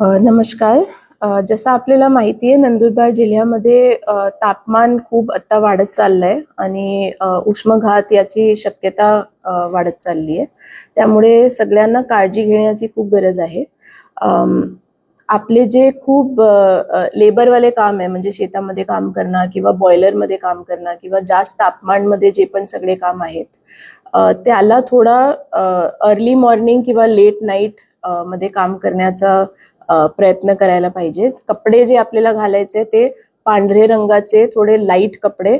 नमस्कार. जसं आपल्याला माहिती आहे नंदुरबार जिल्ह्यामध्ये तापमान खूप आत्ता वाढत चाललं आहे आणि उष्मघात याची शक्यता वाढत चालली आहे त्यामुळे सगळ्यांना काळजी घेण्याची खूप गरज आहे. आपले जे खूप लेबरवाले काम आहे म्हणजे शेतामध्ये काम करणं किंवा बॉयलरमध्ये काम करणं किंवा जास्त तापमानमध्ये जे पण सगळे काम आहेत त्याला थोडा अर्ली मॉर्निंग किंवा लेट नाईट मध्ये काम करण्याचा प्रयत्न करायला पाहिजे. कपडे जे आपल्याला घालायचे ते पांढरे रंगाचे थोडे लाइट कपडे.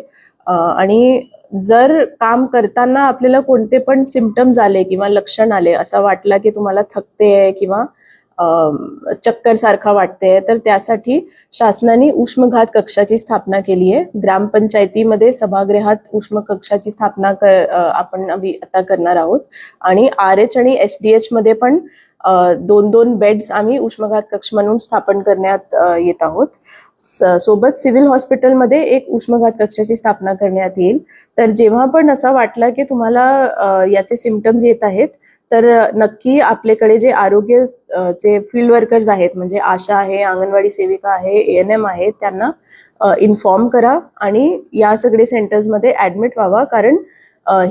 आणि जर काम करताना आपल्याला कोणते पण सिमटम्स आले किंवा लक्षण आले असं वाटलं की तुम्हाला थकते आहे किंवा चक्कर सारखा वाटते तर त्यासाठी शासनाने उष्मघात कक्षाची स्थापना केली आहे. ग्रामपंचायतीमध्ये सभागृहात उष्म कक्षाची स्थापना कर आपण आता करणार आहोत. आणि आर एच आणि एस डी एच मध्ये पण दोन दोन बेड्स आम्ही उष्माघात कक्ष म्हणून स्थापन करण्यात येत आहोत. स- सोबत सिव्हिल हॉस्पिटलमध्ये एक उष्मघात कक्षाची स्थापना करण्यात येईल. तर जेव्हा पण असं वाटलं की तुम्हाला याचे सिमटम्स येत आहेत तर नक्की आपल्याकडे जे आरोग्य चे फील्ड वर्कर्स आहेत म्हणजे आशा आहे अंगणवाडी सेविका आहे ए एन एम आहे त्यांना इन्फॉर्म करा आणि या सगळे सेंटर्समध्ये ऍडमिट व्हावा. कारण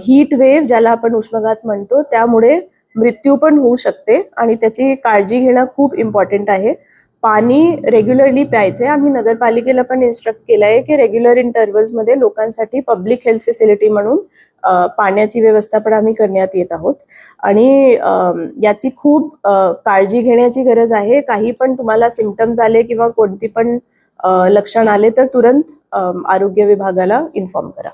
हीट वेव्ह ज्याला आपण उष्मघात म्हणतो त्यामुळे मृत्यू पण होऊ शकते आणि त्याची काळजी घेणं खूप इम्पॉर्टंट आहे. पाणी रेग्युलरली प्यायचे. आम्ही नगरपालिकेला पण इन्स्ट्रक्ट केलं आहे की रेग्युलर इंटरव्हल्समध्ये लोकांसाठी पब्लिक हेल्थ फेसिलिटी म्हणून पाण्याची व्यवस्था पण आम्ही करण्यात येत आहोत. आणि याची खूप काळजी घेण्याची गरज आहे. काही पण तुम्हाला सिमटम्स आले किंवा कोणती पण लक्षण आले तर तुरंत आरोग्य विभागाला इन्फॉर्म करा.